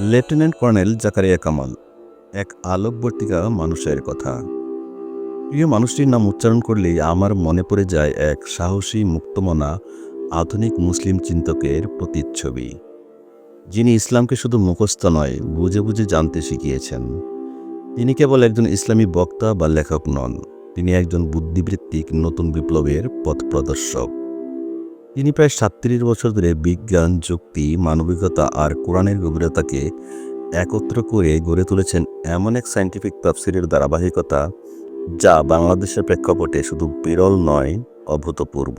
Lieutenant colonel Zakaria Kamal, এক আলোকবর্তিকা মানুষের কথা। প্রিয় মানুষটির নাম উচ্চারণ করলেই আমার মনে পড়ে যায় এক সাহসী মুক্তমনা আধুনিক মুসলিম চিন্তকের প্রতিচ্ছবি। যিনি ইসলামকে শুধু মুখস্থ নয়, বুঝে বুঝে জানতে শিখিয়েছেন। তিনি কেবল একজন ইসলামী বক্তা বা লেখক নন, তিনি একজন বুদ্ধিবৃত্তিক নতুন বিপ্লবের পথ প্রদর্শক। তিনি প্রায় সাতত্রিশ বছর ধরে বিজ্ঞান, যুক্তি, মানবিকতা আর কোরআনের গভীরতাকে একত্র করে গড়ে তুলেছেন এমন এক সায়েন্টিফিক তাফসিরের ধারাবাহিকতা যা বাংলাদেশের প্রেক্ষাপটে শুধু বিরল নয়, অভূতপূর্ব।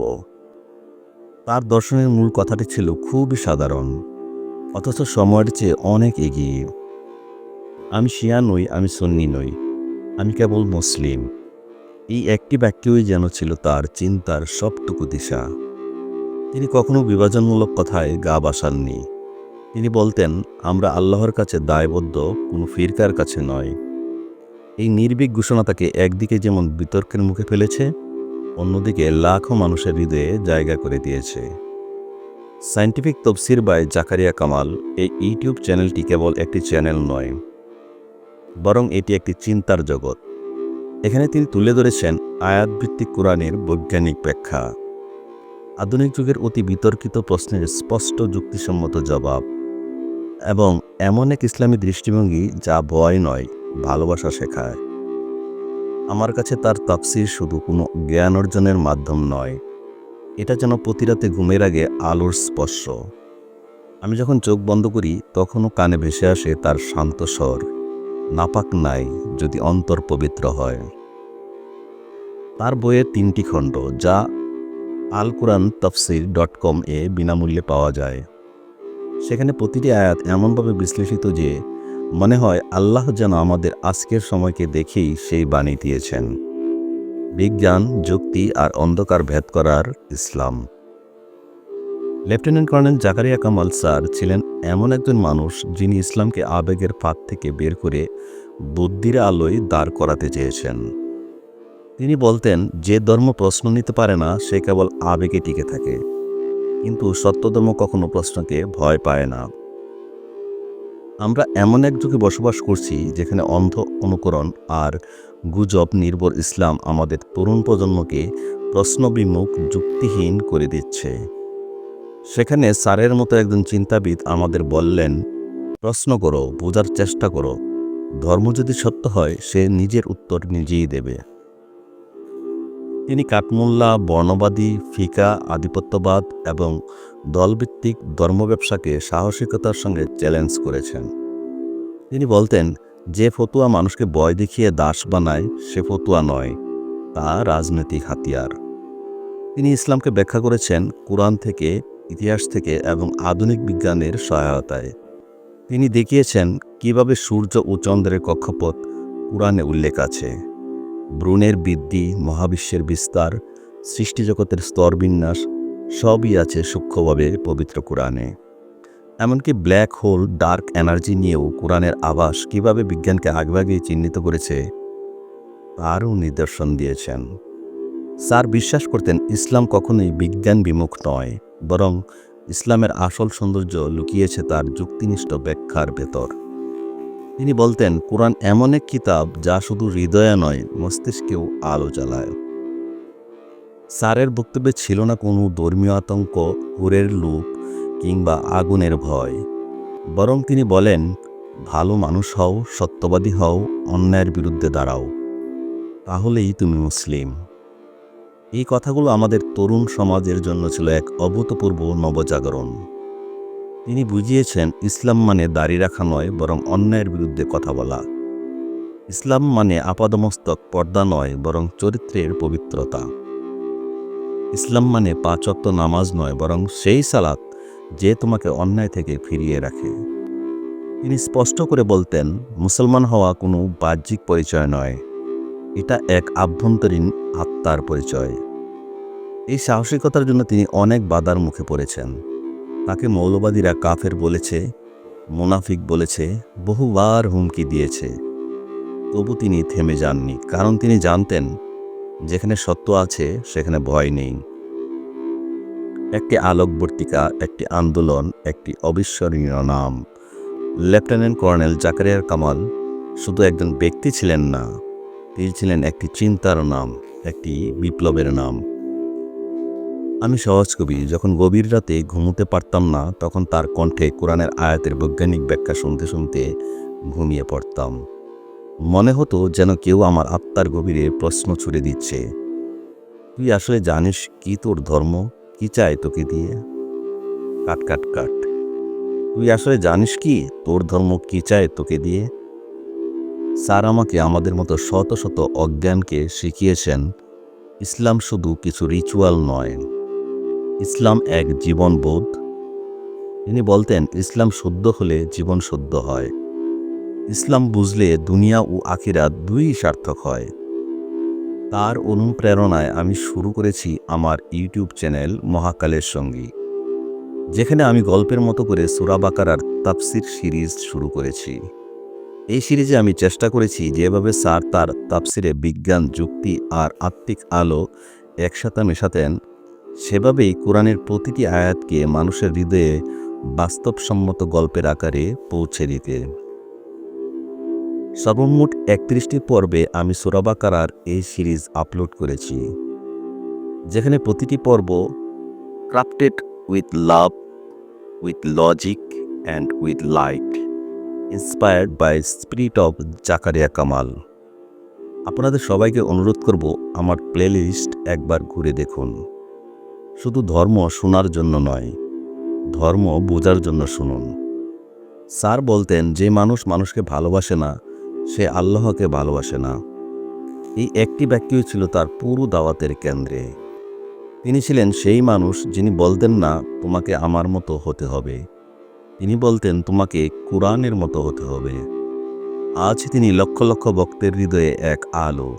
তার দর্শনের মূল কথাটি ছিল খুবই সাধারণ, অথচ সময়ের চেয়ে অনেক এগিয়ে। আমি শিয়া নই, আমি সন্নি নই, আমি কেবল মুসলিম। এই একটি বাক্যই যেন ছিল তার চিন্তার সবটুকু দিশা। তিনি কখনো বিভাজনমূলক কথায় গা বাসাননি। তিনি বলতেন, আমরা আল্লাহর কাছে দায়বদ্ধ, কোনো ফিরকার কাছে নয়। এই নির্ভীক ঘোষণা তাকে একদিকে যেমন বিতর্কের মুখে ফেলেছে, অন্যদিকে লাখো মানুষের হৃদয়ে জায়গা করে দিয়েছে। সায়েন্টিফিক তফসির বাই জাকারিয়া কামাল এই ইউটিউব চ্যানেলটি কেবল একটি চ্যানেল নয়, বরং এটি একটি চিন্তার জগৎ। এখানে তিনি তুলে ধরেছেন আয়াতভিত্তিক কোরআনের বৈজ্ঞানিক ব্যাখ্যা। আধুনিক যুগের অতি বিতর্কিত প্রশ্নের স্পষ্ট যুক্তিসম্মত জবাব এবং এমন এক ইসলামী দৃষ্টিভঙ্গি যা ভয় নয়, ভালোবাসা শেখায়। আমার কাছে তার তাফসির শুধু কোনো জ্ঞান অর্জনের মাধ্যম নয়, এটা যেন প্রতিরাতে ঘুমের আগে আলোর স্পর্শ। আমি যখন চোখ বন্ধ করি, তখনও কানে ভেসে আসে তার শান্ত স্বর, নাপাক নাই যদি অন্তর পবিত্র হয়। তার বইয়ের তিনটি খণ্ড যা আল কোরআন তফসির ডট কম এ বিনামূল্যে পাওয়া যায়। সেখানে প্রতিটি আয়াত এমনভাবে বিশ্লেষিত যে, মনে হয় আল্লাহ যেন আমাদের আজকের সময়কে দেখেই সেই বাণী দিয়েছেন। বিজ্ঞান, যুক্তি আর অন্ধকার ভেদ করার ইসলাম। Lieutenant colonel Zakaria Kamal sir ছিলেন এমন একজন মানুষ যিনি ইসলামকে আবেগের ফাঁদ থেকে বের করে বুদ্ধির আলোয় দাঁড় করাতে চেয়েছেন। তিনি বলতেন, যে ধর্ম প্রশ্ন নিতে পারে না, সে কেবল আবেগে টিকে থাকে। কিন্তু সত্যধর্ম কখনো প্রশ্নকে ভয় পায় না। আমরা এমন এক যুগে বসবাস করছি, যেখানে অন্ধ অনুকরণ আর গুজব নির্ভর ইসলাম আমাদের তরুণ প্রজন্মকে প্রশ্নবিমুখ, যুক্তিহীন করে দিচ্ছে। সেখানে স্যারের মতো একজন চিন্তাবিদ আমাদের বললেন, প্রশ্ন করো, বোঝার চেষ্টা করো। ধর্ম যদি সত্য হয়, সে নিজের উত্তর নিজেই দেবে। তিনি কাঠমোল্লা, বর্ণবাদী, ফিকা, আধিপত্যবাদ এবং দলভিত্তিক ধর্ম ব্যবসাকে সাহসিকতার সঙ্গে চ্যালেঞ্জ করেছেন। তিনি বলতেন, যে ফতুয়া মানুষকে বয় দেখিয়ে দাস বানায়, সে ফতুয়া নয়, তা রাজনৈতিক হাতিয়ার। তিনি ইসলামকে ব্যাখ্যা করেছেন কোরআন থেকে, ইতিহাস থেকে এবং আধুনিক বিজ্ঞানের সহায়তায়। তিনি দেখিয়েছেন কীভাবে সূর্য ও চন্দ্রের কক্ষপথ কোরআনে উল্লেখ আছে। ব্রুনের বৃদ্ধি, মহাবিশ্বের বিস্তার, সৃষ্টিজগতের স্তরবিন্যাস, সবই আছে সূক্ষ্মভাবে পবিত্র কোরআনে। এমনকি ব্ল্যাক হোল, ডার্ক এনার্জি নিয়েও কোরআনের আভাস কীভাবে বিজ্ঞানকে আগভাগেই চিহ্নিত করেছে, তারও নিদর্শন দিয়েছেন। স্যার বিশ্বাস করতেন, ইসলাম কখনোই বিজ্ঞান বিমুখ নয়, বরং ইসলামের আসল সৌন্দর্য লুকিয়েছে তার যুক্তিনিষ্ঠ ব্যাখ্যার ভেতর। তিনি বলতেন, কোরআন এমন এক কিতাব যা শুধু হৃদয়ে নয়, মস্তিষ্কেও আলো জ্বালায়। স্যারের বক্তব্যে ছিল না কোনো ধর্মীয় আতঙ্ক, হুরের লুপ কিংবা আগুনের ভয়। বরং তিনি বলেন, ভালো মানুষ হও, সত্যবাদী হও, অন্যায়ের বিরুদ্ধে দাঁড়াও। তাহলেই তুমি মুসলিম। এই কথাগুলো আমাদের তরুণ সমাজের জন্য ছিল এক অভূতপূর্ব নবজাগরণ। তিনি বুঝিয়েছেন, ইসলাম মানে দাড়ি রাখা নয়, বরং অন্যায়ের বিরুদ্ধে কথা বলা। ইসলাম মানে আপাদমস্তক, পর্দা নয়, বরং চরিত্রের পবিত্রতা। ইসলাম মানে পাঁচক্ত নামাজ নয়, বরং সেই সালাত যে তোমাকে অন্যায় থেকে ফিরিয়ে রাখে। তিনি স্পষ্ট করে বলতেন, মুসলমান হওয়া কোনো বাহ্যিক পরিচয় নয়। এটা এক আভ্যন্তরীণ আত্মার পরিচয়। এই সাহসিকতার জন্য তিনি অনেক বাধার মুখে পড়েছেন। তাকে মৌলবাদীরা কাফের বলেছে, মোনাফিক বলেছে, বহুবার হুমকি দিয়েছে। তবু তিনি থেমে যাননি, কারণ তিনি জানতেন, যেখানে সত্য আছে, সেখানে ভয় নেই। একটি আলোকবর্তিকা, একটি আন্দোলন, একটি অবিস্মরণীয় নাম। লেফটেন্যান্ট কর্নেল জাকারিয়ার কামাল শুধু একজন ব্যক্তি ছিলেন না, তিনি ছিলেন একটি চিন্তার নাম, একটি বিপ্লবের নাম। আমি সহজ কবি, যখন গভীর রাতে ঘুমোতে পারতাম না, তখন তার কণ্ঠে কোরআনের আয়াতের বৈজ্ঞানিক ব্যাখ্যা শুনতে শুনতে ঘুমিয়ে পড়তাম। মনে হতো যেন কেউ আমার আত্মার গভীরে প্রশ্ন ছুড়ে দিচ্ছে, তুই আসলে জানিস কি তোর ধর্ম? কি চায় তোকে দিয়ে? কাট কাট কাট, তুই আসলে জানিস কি তোর ধর্ম কি চায় তোকে দিয়ে? স্যার আমাকে আমাদের মতো শত শত অজ্ঞানকে শিখিয়েছেন, ইসলাম শুধু কিছু রিচুয়াল নয়। ইসলাম এক জীবনবোধ। তিনি বলতেন, ইসলাম শুদ্ধ হলে জীবন শুদ্ধ হয়। ইসলাম বুঝলে দুনিয়া ও আখিরাত দুই সার্থক হয়। তার অনুপ্রেরণায় আমি শুরু করেছি আমার ইউটিউব চ্যানেল মহাকালের সঙ্গী, যেখানে আমি গল্পের মতো করে সুরাবাকারার তাপসির সিরিজ শুরু করেছি। এই সিরিজে আমি চেষ্টা করেছি যেভাবে স্যার তার তাপসিরে বিজ্ঞান, যুক্তি আর আত্মিক আলো একসাথে মেশাতেন। সেভাবেই কোরআনের প্রতিটি আয়াতকে মানুষের হৃদয়ে বাস্তবসম্মত গল্পের আকারে পৌঁছে দিতে। সর্বমোট একত্রিশটি পর্বে আমি সুরাবাকারার এই সিরিজ আপলোড করেছি, যেখানে প্রতিটি পর্ব crafted with love, with logic and with light, inspired by spirit of Zakaria Kamal. আপনাদের সবাইকে অনুরোধ করব আমার প্লেলিস্ট একবার ঘুরে দেখুন। শুধু ধর্ম শোনার জন্য নয়, ধর্ম বোঝার জন্য শুনুন। স্যার বলতেন, যে মানুষ মানুষকে ভালোবাসে না, সে আল্লাহকে ভালোবাসে না। এই একটি বাক্যই ছিল তার পুরো দাওয়াতের কেন্দ্রে। তিনি ছিলেন সেই মানুষ যিনি বলতেন, না, তোমাকে আমার মতো হতে হবে। তিনি বলতেন, তোমাকে কোরআনের মতো হতে হবে। আজ তিনি লক্ষ লক্ষ ভক্তের হৃদয়ে এক আলো।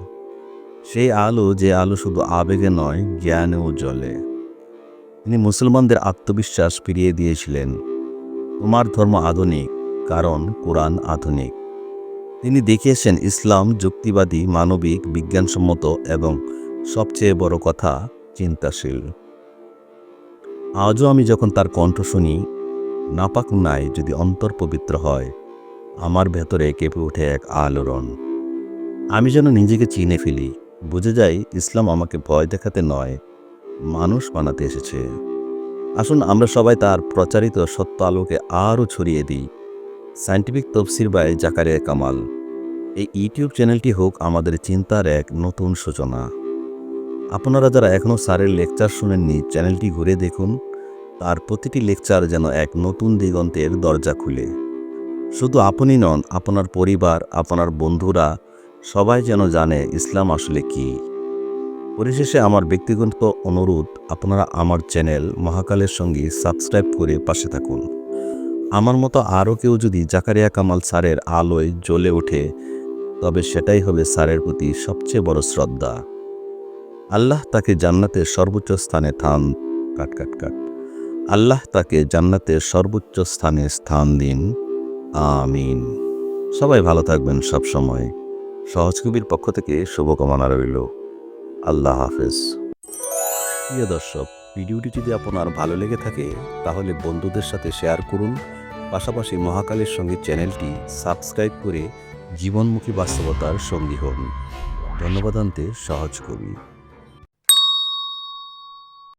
সেই আলো যে আলো শুধু আবেগে নয়, জ্ঞানেও জ্বলে। তিনি মুসলমানদের আত্মবিশ্বাস ফিরিয়ে দিয়েছিলেন। তোমার ধর্ম আধুনিক, কারণ কোরআন আধুনিক। তিনি দেখিয়েছেন, ইসলাম যুক্তিবাদী, মানবিক, বিজ্ঞানসম্মত এবং সবচেয়ে বড় কথা, চিন্তাশীল। আজও আমি যখন তার কণ্ঠ শুনি, নাপাক নাই যদি অন্তর পবিত্র হয়, আমার ভেতরে কেঁপে ওঠে এক আলোড়ন। আমি যেন নিজেকে চিনে ফেলি। বুঝে যাই ইসলাম আমাকে ভয় দেখাতে নয় মানুষ বানাতে এসেছে। আসুন আমরা সবাই তার প্রচারিত সত্য আলোকে আরও ছড়িয়ে দিই। সায়েন্টিফিক তফসির বাই জাকারিয়া কামাল। এই ইউটিউব চ্যানেলটি হোক আমাদের চিন্তার এক নতুন সূচনা। আপনারা যারা এখনও স্যারের লেকচার শুনেননি, চ্যানেলটি ঘুরে দেখুন। তার প্রতিটি লেকচার যেন এক নতুন দিগন্তের দরজা খুলে। শুধু আপনি নন, আপনার পরিবার, আপনার বন্ধুরা, সবাই যেন জানে ইসলাম আসলে কি। পরিশেষে আমার ব্যক্তিগত অনুরোধ, আপনারা আমার চ্যানেল মহাকালের সঙ্গে সাবস্ক্রাইব করে পাশে থাকুন। আমার মতো আরও কেউ যদি জাকারিয়া কামাল স্যারের আলোয় জ্বলে ওঠে, তবে সেটাই হবে স্যারের প্রতি সবচেয়ে বড় শ্রদ্ধা। আল্লাহ তাকে জান্নাতের সর্বোচ্চ স্থানে থান কাট কাট কাট। আল্লাহ তাকে জান্নাতের সর্বোচ্চ স্থানে স্থান দিন। আমিন। সবাই ভালো থাকবেন সব সময় সহজ কবির পক্ষ থেকে শুভকামনা রইল। আল্লাহ হাফেজ। প্রিয় দর্শক, ভিডিওটি যদি আপনার ভালো লেগে থাকে, তাহলে বন্ধুদের সাথে শেয়ার করুন। পাশাপাশি মহাকালের সঙ্গে চ্যানেলটি সাবস্ক্রাইব করে জীবনমুখী বাস্তবতার সঙ্গী হন। ধন্যবাদ আনতে সহজ কবি।